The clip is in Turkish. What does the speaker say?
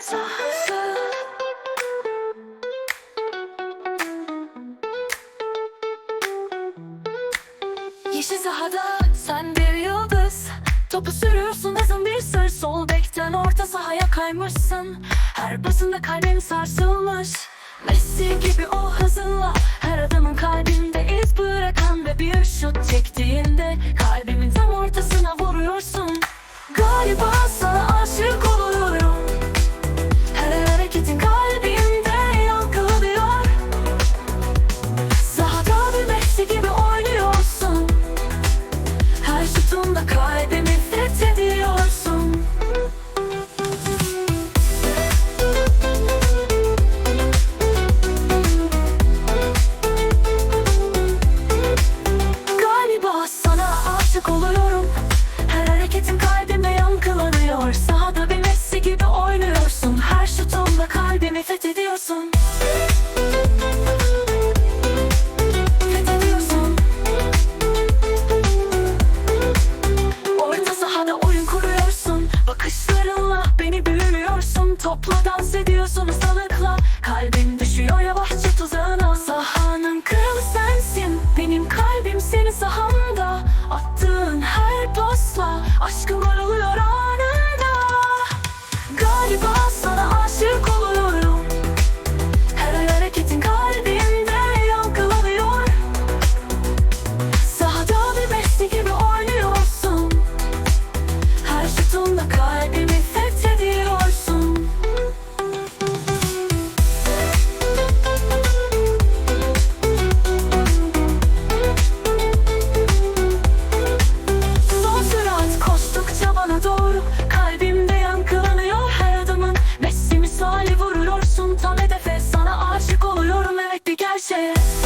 Yeşil sahada sen bir yıldız. Topu sürüyorsun hızın bir sır. Bekten orta sahaya kaymışsın. Her basında kalbin sarsılmış. Messi gibi o hızınla Her adamın kalbinde iz bırakan Ve bir şut çektiğinde kalbimi fethediyorsun. Fethediyorsun. Orta sahada oyun kuruyorsun. Bakışlarınla beni büyülüyorsun Topla dans ediyorsun ustalıkla. Kalbim düşüyor yavaşça tuzağına. Sahanın kralı sensin. Benim kalbim senin sahanda Attığın her pasla Aşkım chest.